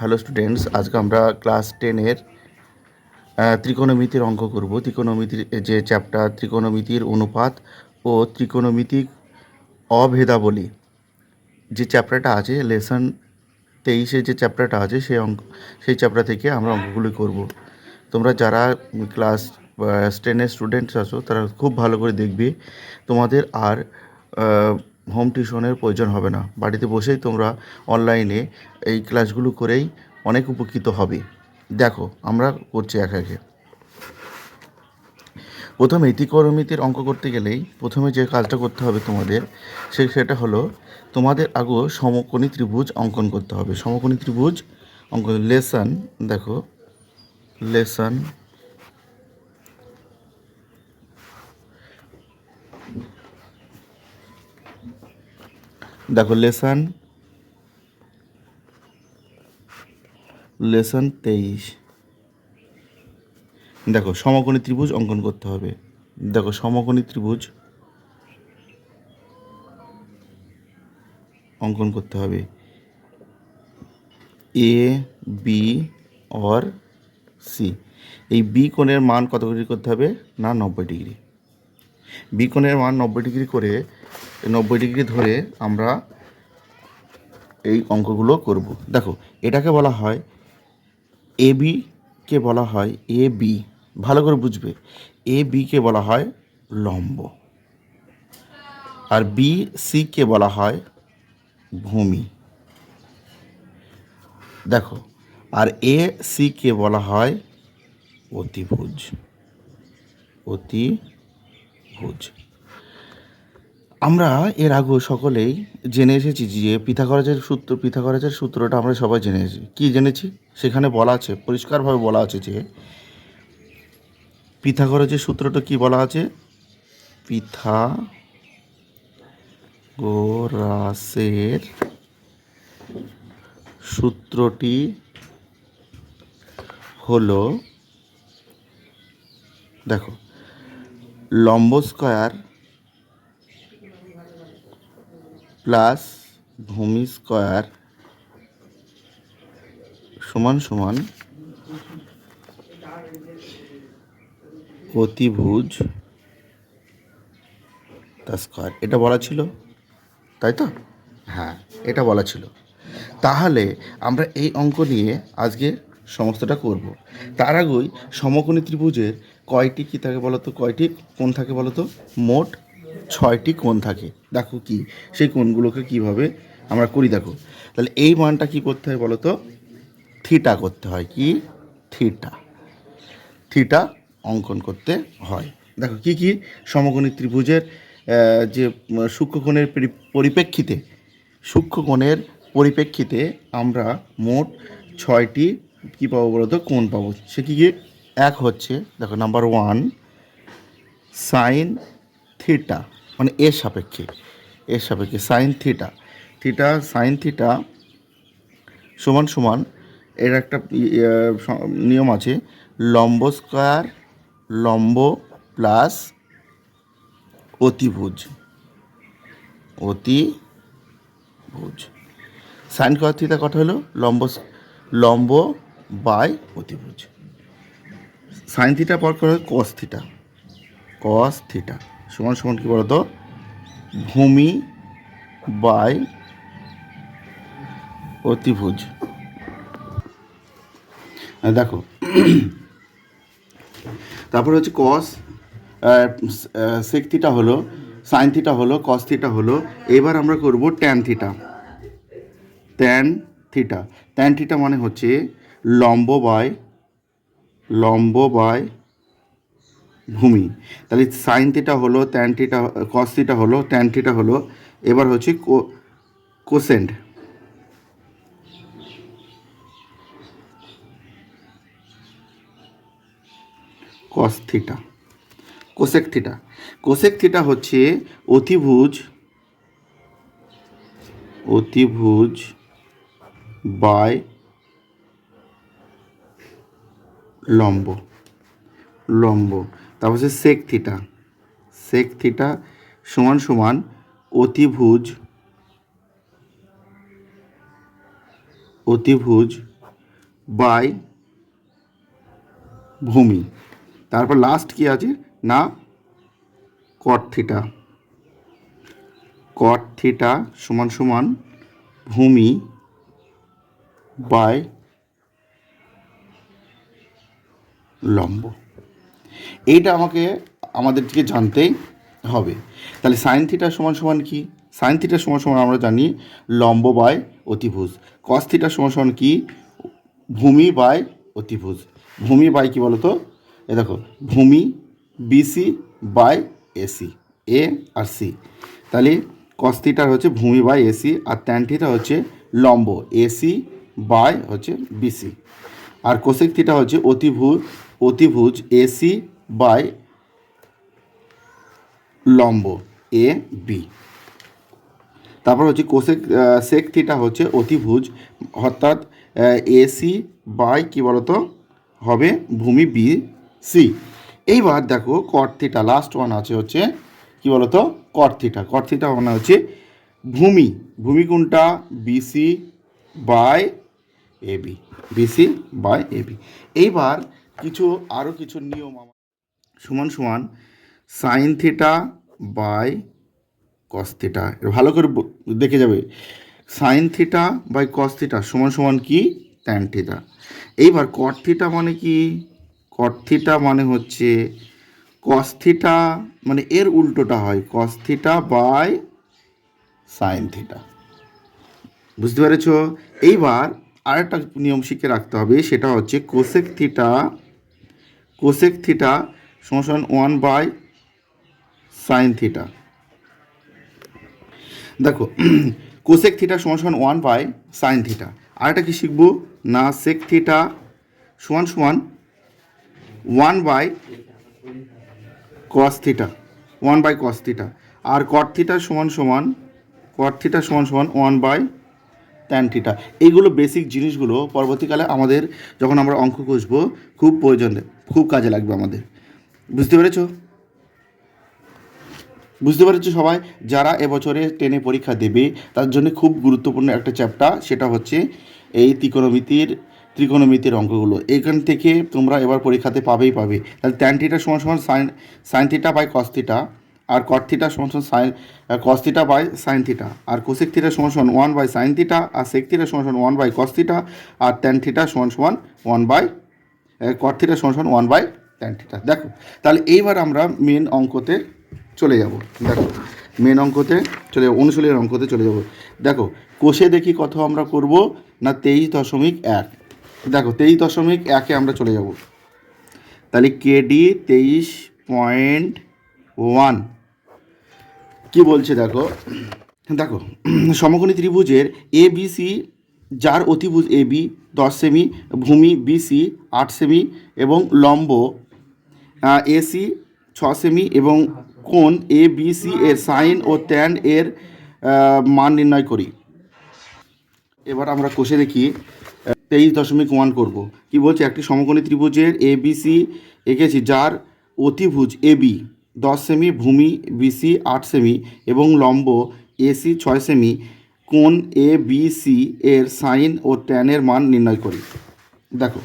Hello students আজকে আমরা class টেনের ত্রিকোণমিতির অঙ্ক করব। ত্রিকোণমিতির যে চ্যাপ্টার ত্রিকোণমিতির অনুপাত ও ত্রিকোণমিতিক অভেদাবলী। যে চ্যাপ্টারটা আছে লেসন তেইশে যে চ্যাপ্টারটা আছে সেই অঙ্ক, সেই চ্যাপ্টার থেকে আমরা অঙ্কগুলি করব। তোমরা যারা ক্লাস টেনের স্টুডেন্টস আছো, তারা খুব ভালো করে দেখবে। তোমাদের আর হোম টিউশনের প্রয়োজন হবে না। বাড়িতে বসেই তোমরা অনলাইনে এই ক্লাসগুলো করেই অনেক উপকৃত হবে। দেখো, আমরা করছি এক একে। প্রথমে ত্রিকোণমিতির অঙ্ক করতে গেলেই প্রথমে যে কাজটা করতে হবে তোমাদের, সে সেটা হলো তোমাদের আগেও সমকোণী ত্রিভুজ অঙ্কন করতে হবে। সমকোণী ত্রিভুজ অঙ্কন, লেসন, দেখো লেসন দেখো, লেসন লেসন তেইশ। দেখো, সমকোণী ত্রিভুজ অঙ্কন করতে হবে। দেখো, সমকোণী ত্রিভুজ অঙ্কন করতে হবে। এ বি অর সি এই বি কোণের মান কত ডিগ্রি করতে হবে? না, নব্বই ডিগ্রি। বি কোণের মান নব্বই ডিগ্রি করে, নব্বই ডিগ্রি ধরে আমরা এই অঙ্কগুলো করব। দেখো, এটাকে বলা হয় এ কে বলা হয় এ বি ভালো করে বুঝবে। এ কে বলা হয় লম্ব। আর বি কে বলা হয় ভূমি। দেখো, আর এ কে বলা হয় অতিভুজ। অতিভুজ। আমরা এর আগেও সকলেই জেনে এসেছি যে পিথাগরাজের সূত্র পিথাগরাজের সূত্রটা আমরা সবাই জেনে এসেছি। কী জেনেছি? সেখানে বলা আছে, পরিষ্কারভাবে বলা আছে যে পিথাগরাজের সূত্রটা কি বলা আছে? পিথা গোরাসের সূত্রটি হলো, দেখো লম্ব স্কয়ার প্লাস ভূমি স্কয়ার সমান সমান অতিভুজ তা স্কোয়ার এটা বলা ছিল? তাই তো? হ্যাঁ এটা বলা ছিল। তাহলে আমরা এই অঙ্ক নিয়ে আজকে সমস্তটা করব। তার আগেই সমকোণী ত্রিভুজের কয়টি কী থাকে বলো তো? কয়টি কোণ থাকে বলো তো? মোট ছয়টি কোণ থাকে। দেখো কি, সেই কোণগুলোকে কীভাবে আমরা করি দেখো। তাহলে এই মানটা কি করতে হয় বলো তো? থিটা করতে হয় কি? থিটা। থিটা অঙ্কন করতে হয়। দেখো কি কি? সমকোণী ত্রিভুজের যে সূক্ষ্মকোণের পরি- পরিপ্রেক্ষিতে সূক্ষ্মকোণের পরিপ্রেক্ষিতে আমরা মোট ছয়টি কী পাবো বলো তো? কোণ পাবো। সে কি কি? এক হচ্ছে, দেখো নাম্বার ওয়ান সাইন থিটা মানে এর সাপেক্ষে এর সাপেক্ষে sine theta theta sine theta সমান সমান এর একটা নিয়ম আছে। লম্ব স্কয়ার, লম্ব প্লাস অতিভুজ। অতিভুজ। সাইন থিটা কত হলো? লম্ব লম্ব বাই অতিভুজ। সাইন থিটা পর করে কস থিটা কস থিটা সমান সমান কী বলতো? ভূমি বাই অতিভুজ। দেখো। তারপর হচ্ছে কস সেক থিটা হলো সাইন থিটা হলো কস থিটা হলো, এবার আমরা করব tan theta tan theta tan theta মানে হচ্ছে লম্ব বাই লম্ব বাই ভূমি। তাহলে সাইন থিটা হলো ট্যান থিটা কস থিটা হলো ট্যান থিটা হলো, এবার হচ্ছে cosecant cos theta cosec theta cosec theta হচ্ছে অতিভুজ অতিভুজ বাই লম্ব লম্ব। তারপর হচ্ছে সেক থিটা সেক থিটা সমান সমান অতিভুজ অতিভুজ বাই ভূমি। তারপর লাস্ট কি আছে? না কট থিটা কট থিটা সমান সমান ভূমি বাই লম্ব। এইটা আমাকে আমাদেরকে জানতেই হবে। তাহলে সাইন থিটা সমান সমান কি? সাইন থিটা সমান সমান আমরা জানি লম্ব বাই অতিভুজ। কস থিটা সমান সমান কি? ভূমি বাই অতিভুজ। ভূমি বাই কি বলতো? এ দেখো, ভূমি বিসি বাই এসি এ আর সি তাহলে কস থিটার হচ্ছে ভূমি বাই এসি আর ট্যান থিটা হচ্ছে লম্ব এসি বাই হচ্ছে বিসি আর কোসেক হচ্ছে অতিভুজ অতিভুজ এসি বাই লম্ব এ বি তারপর হচ্ছে কোসেক সেক হচ্ছে অতিভুজ, অর্থাৎ এসি বাই কি বলতো? হবে ভূমি বি সি এইবার দেখো কট থিটা লাস্ট ওয়ান আছে হচ্ছে, কি বলতো? কট থিটা কট থিটা মানে হচ্ছে ভূমি। ভূমি কোনটা? BC by AB BC by AB এইবার কিছু আরও কিছু নিয়ম আমার। সমান সমান sine theta by cos theta ভালো করে দেখে যাবে। Sine theta by cos theta সমান সমান কি? ট্যান থিটা এইবার কট থিটা মানে কি? কট থিটা মানে হচ্ছে কস থিটা মানে এর উল্টোটা হয় cos theta by sine theta বুঝতে পেরেছ? এইবার আরেকটা নিয়ম শিখে রাখতে হবে, সেটা হচ্ছে কোসেক থিটা কোসেক থিটা সমান ওয়ান বাই সাইন থিটা দেখো কোসেক থিটা সমান ওয়ান বাই সাইন থিটা আরেকটা কি শিখব? না সেক থিটা সমান সমান one by cos theta one by cos theta R cot theta সমান সমান কট থিটা সমান সমান ওয়ান বাই ট্যান থিটা এইগুলো বেসিক জিনিসগুলো পরবর্তীকালে আমাদের যখন আমরা অঙ্ক কষবো খুব প্রয়োজন, খুব কাজে লাগবে আমাদের। বুঝতে পেরেছ? বুঝতে পেরেছ সবাই? যারা এবছরে টেনে পরীক্ষা দেবে, তার জন্য খুব গুরুত্বপূর্ণ একটা চ্যাপ্টার সেটা হচ্ছে এই ত্রিকোণমিতির ত্রিকোণমিতির অঙ্কগুলো। এখান থেকে তোমরা এবার পরীক্ষাতে পাবেই পাবে। তাহলে ট্যান থিটা সমান সমান sine sine theta by cos theta R cot theta সমান সমান sine cos theta by sine R cosec সমান সমান ওয়ান বাই সাইন থিটা আর সেক থিটা সমান সমান ওয়ান বাই কস থিটা আর ট্যান থিটা সমান সমান ওয়ান বাই কট থিটা সমান সমান ওয়ান বাই ট্যান থিটা দেখো, তাহলে এইবার আমরা মেন অঙ্কতে চলে যাব। দেখো মেন অঙ্কতে চলে যাব, অনুশীলনের অঙ্কতে চলে যাব। দেখো, কোষে দেখি কত আমরা করব না তেইশ দশমিক এক। দেখো, তেইশ দশমিক একে আমরা চলে যাব। তাহলে কেডি তেইশ পয়েন্ট ওয়ান। কী বলছে দেখো দেখো, সমকোণী ত্রিভুজের এ বি সি যার অতিভুজ এ বি দশ সেমি ভূমি বিসি আট সেমি এবং লম্ব এসি ছ সেমি এবং কোন এ বি সি এর সাইন ও ট্যান এর মান নির্ণয় করি। এবার আমরা কষে দেখি তেইশ দশমিক ওয়ান করব। কী বলছে? একটি সমকোণী ত্রিভুজের এ বি সি এঁকেছি, যার অতিভুজ এ বি দশ সেমি, ভূমি বিসি আট সেমি এবং লম্ব এসি ছয় সেমি। কোন এ বি সি এর সাইন ও ট্যানের মান নির্ণয় করি। দেখো।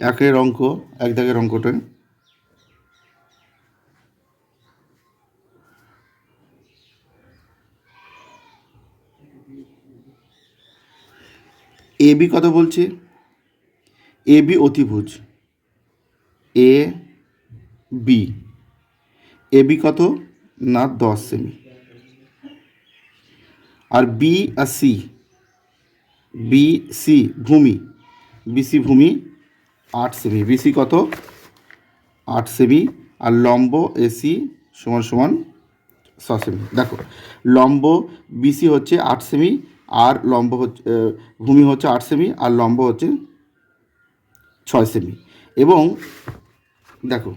একের অঙ্ক, এক দাগের অঙ্কটা এ বি কত বলছে? এ বি অতিভুজ। এ বি এ বি কত? না, দশ সেমি আর বি আর সি বি সি ভূমি। বিসি ভূমি, আট সেমি বিসি কত? আট সেমি আর লম্ব এসি সমান সমান ছ সেমি দেখো, লম্ব বিসি হচ্ছে আট সেমি আর লম্ব হচ্ছে ভূমি হচ্ছে আট সেমি আর লম্ব হচ্ছে ছয় সেমি। এবং দেখো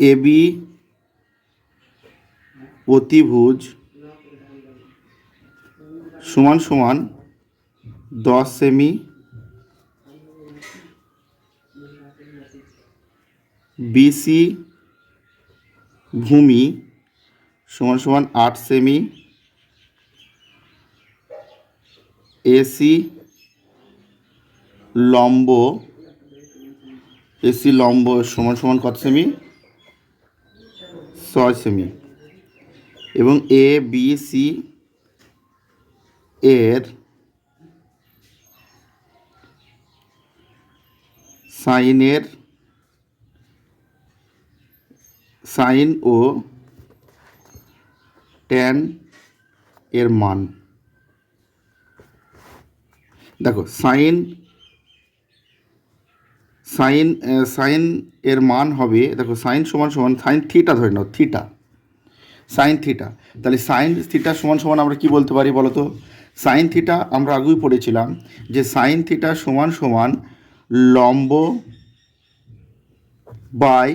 এবি অতিভুজ সমান সমান দশ সেমি বিসি ভূমি সমান সমান আট সেমি এসি লম্ব এসি লম্ব সমান সমান কত সেমি ছয় সেমি এবং এ বি সি এর সাইনের সাইন ও ট্যান এর মান। দেখো সাইন সাইন সাইন এর মান হবে, দেখো সাইন সমান সমান সাইন থিটা ধরে নাও থিটা সাইন থিটা তাহলে সাইন থিটা সমান সমান আমরা কি বলতে পারি বলো তো সাইন থিটা আমরা আগেই পড়েছিলাম যে সাইন থিটা সমান সমান লম্ব বাই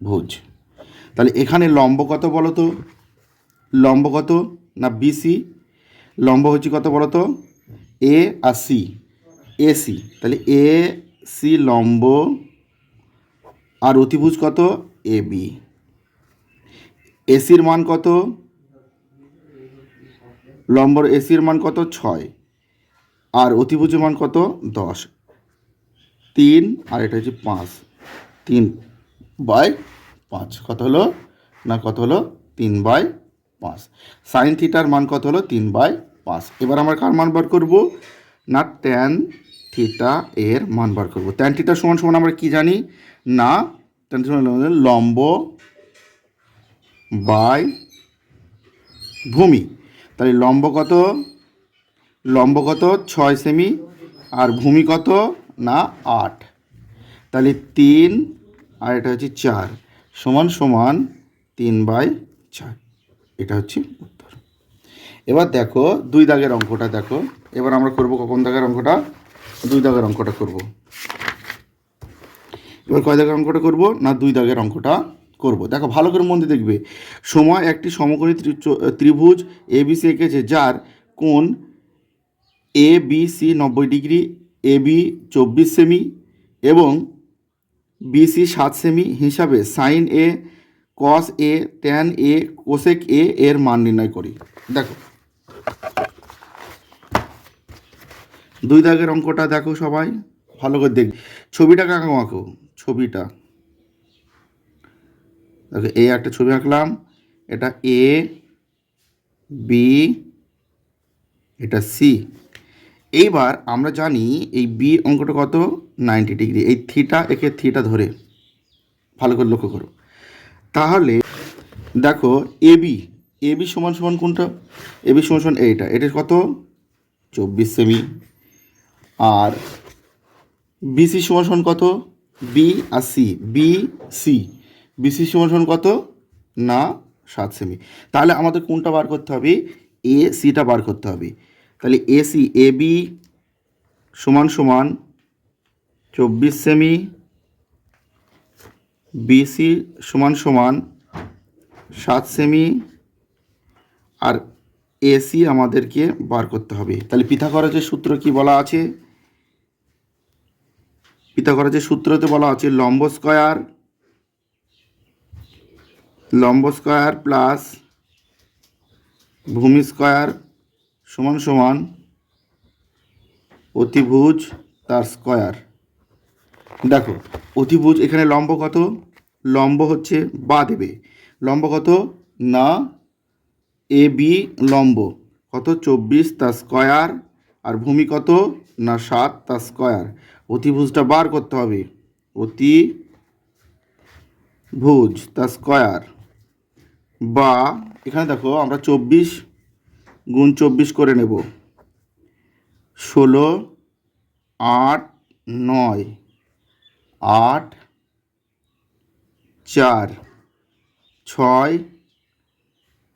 অতিভুজ তাহলে এখানে লম্ব কত বলো তো? লম্ব কত না বিসি লম্ব হচ্ছে কত বলো তো? এ আর সি এ সি তাহলে এ সি লম্ব আর অতিভুজ কত? এ বি এসির মান কত? লম্বর এসির মান কত? ছয়। আর অতিভুজের মান কত? দশ। তিন, আর এটা হচ্ছে পাঁচ। তিন। বাই পাঁচ। কত হলো? না, কত হলো? তিন বাই পাঁচ। সাইন থিটার মান কত হলো? তিন বাই পাঁচ। এবার আমরা কার মান বার করব? না ট্যান থিটা এর মান বার করব। ট্যান থিটা সমান সমান আমরা কি জানি? না ট্যান সমান লম্ব বাই ভূমি। তাহলে লম্ব কত? লম্ব কত? ছয় সেমি আর ভূমি কত? না, আট। তাহলে তিন আর এটা হচ্ছে চার। সমান সমান তিন বাই চার। এটা হচ্ছে উত্তর। এবার দেখো দুই দাগের অঙ্কটা দেখো। এবার আমরা করব কখন দাগের অঙ্কটা? দুই দাগের অঙ্কটা করব। এবার কয় দাগের অঙ্কটা করব না দুই দাগের অঙ্কটা করব? দেখো ভালো করে মন দিয়ে দেখবে। সময় একটি সমকোণী ত্রি- ত্রিভুজ এবিসি এঁকেছে যার কোণ এ বি সি নব্বই ডিগ্রি এ বি চব্বিশ সেমি এবং বিসি সাত সেমি হিসাবে sine A cos A tan A cosec A এর মান নির্ণয় করি। দেখো। দুই দাগের অঙ্কটা দেখো সবাই, ভালো করে দেখ ছবিটা কাকা আঁকো? ছবিটা। দেখো এ একটা ছবি আঁকলাম, এটা এ বি এটা সি এইবার আমরা জানি এই বি অঙ্কটা কত? নাইনটি ডিগ্রি এই থিটা একে থিটা ধরে ভালো করে লক্ষ্য করো। তাহলে দেখো এবি এবি সমান সমান কোনটা? এবি সমান সমান এইটা। এটা কত? চব্বিশ সেমি আর বিসি সমান সমান কত? বি আর সি বি সি বিসি সমান সমান কত? না, সাত সেমি তাহলে আমাদের কোনটা বার করতে হবে? এ সিটা বার করতে হবে। তাহলে এসি এ বি সমান সমান চব্বিশ সেমি বিসি সমান সমান সাত সেমি আর এসি আমাদেরকে বার করতে হবে। তাহলে পিথাগোরাসের সূত্র কি বলা আছে? পিথাগোরাসের সূত্রতে বলা আছে লম্ব স্কয়ার লম্ব স্কয়ার প্লাস ভূমি স্কয়ার সমান সমান অতিভুজ তার স্কয়ার। দেখো, অতিভুজ এখানে লম্ব কত? লম্ব হচ্ছে বা দেবে। লম্ব কত? না, এ বি লম্ব। কত? চব্বিশ তার স্কয়ার। আর ভূমি কত? না, সাত তার স্কয়ার। অতিভুজটা বার করতে হবে। অতি ভুজ তার স্কয়ার। বা, এখানে দেখো, আমরা চব্বিশ গুণ চব্বিশ করে নেব। ষোলো, আট, নয়, আট, চার, ছয়,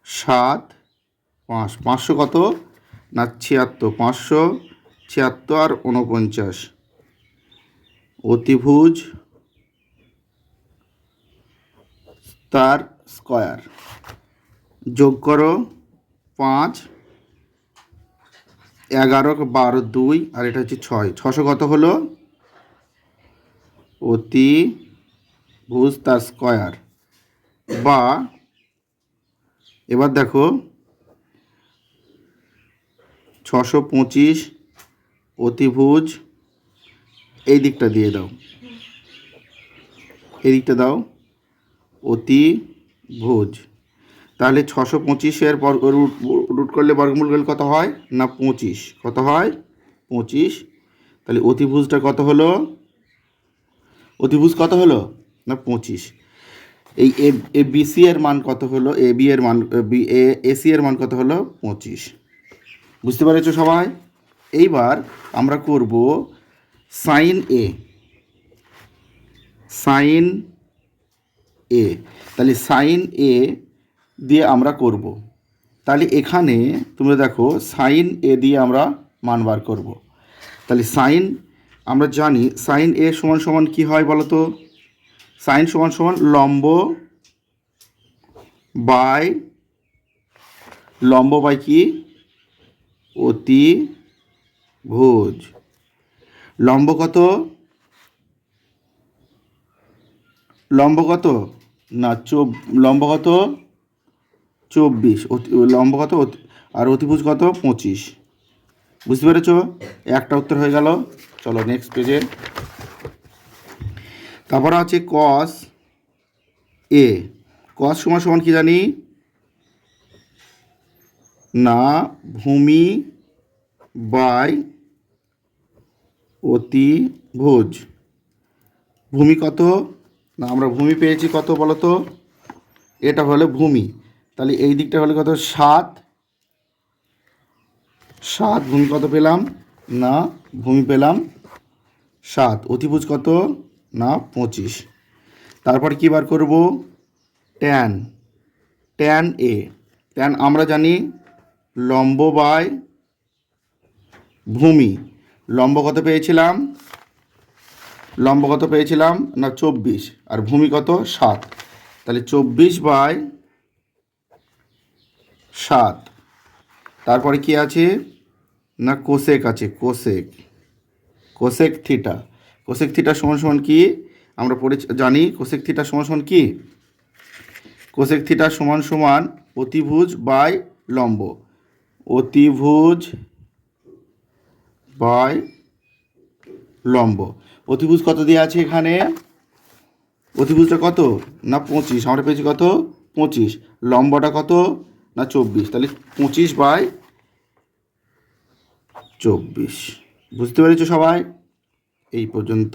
সাত, পাঁচ, পাঁচশো কত? না, ছিয়াত্তর, পাঁচশো ছিয়াত্তর উনপঞ্চাশ অতিভুজ তার স্কয়ার। যোগ করো, পাঁচ এগারো, বারো, দুই, আর এটা হচ্ছে ছয়। ছশো কত হলো? অতি ভুজ তার স্কয়ার। বা, এবার দেখো, ছশো পঁচিশ অতিভুজ এই দিকটা দিয়ে দাও। এই দিকটা দাও। অতিভুজ তাহলে ছশো পঁচিশের বর্গ রুট রুট করলে বর্গমূল করলে কত হয়? না, পঁচিশ। কত হয়? পঁচিশ। তাহলে অতিভুজটা কত হলো? অতিভুজ কত হলো? না, পঁচিশ। এই এ এ বিসি এর মান কত হলো? এ বি এর মান বি, এ এসি এর মান কত হলো? পঁচিশ। বুঝতে পেরেছ সবাই? এইবার আমরা করব সাইন এ। সাইন এ। তাহলে সাইন এ দিয়ে আমরা করব। তাহলে এখানে তোমরা দেখো সাইন এ দিয়ে আমরা মান বার করব। তাহলে সাইন আমরা জানি সাইন এ সমান সমান কি হয় বলো তো সাইন সমান সমান লম্ব বাই লম্ব বাই কি? অতি ভোজ লম্ব কত? লম্ব কত? না, চব, লম্ব কত? চব্বিশ লম্ব কত? আর অতিভুজ কত? পঁচিশ। বুঝতে পেরেছ? একটা উত্তর হয়ে গেল। চলো নেক্সট পেজে তারপরে আছে কস এ কস সমান সমান কি জানি? না, ভূমি বাই অতিভুজ। ভূমি কত? না, আমরা ভূমি পেয়েছি কত বলো তো এটা হলো ভূমি। তাহলে এই দিকটা হলো কত? সাত। সাত ভূমি কত পেলাম? না, ভূমি পেলাম সাত। অতিভুজ কত? না, পঁচিশ। তারপর কী বার করব? ট্যান। Tan A. ট্যান আমরা জানি লম্ব বাই ভূমি। লম্ব কত পেয়েছিলাম? লম্ব কত পেয়েছিলাম? না, চব্বিশ। আর ভূমি কত? সাত। তাহলে চব্বিশ বাই সাত। তারপরে কি আছে? না, কোসেক আছে, cosec. Cosec theta. Cosec theta সমান সমান কি? আমরা পড়ে জানি, কোসেক থিটা সমান সমান কি? কোসেক থিটা সমান সমান অতিভুজ বাই লম্ব। অতিভুজ বাই লম্ব। অতিভুজ কত দিয়ে আছে এখানে? অতিভুজটা কত? না, পঁচিশ। আমরা পেয়েছি কত? পঁচিশ। লম্বটা কত? না চব্বিশ তাহলে পঁচিশ বাই চব্বিশ বুঝতে পেরেছ সবাই এই পর্যন্ত।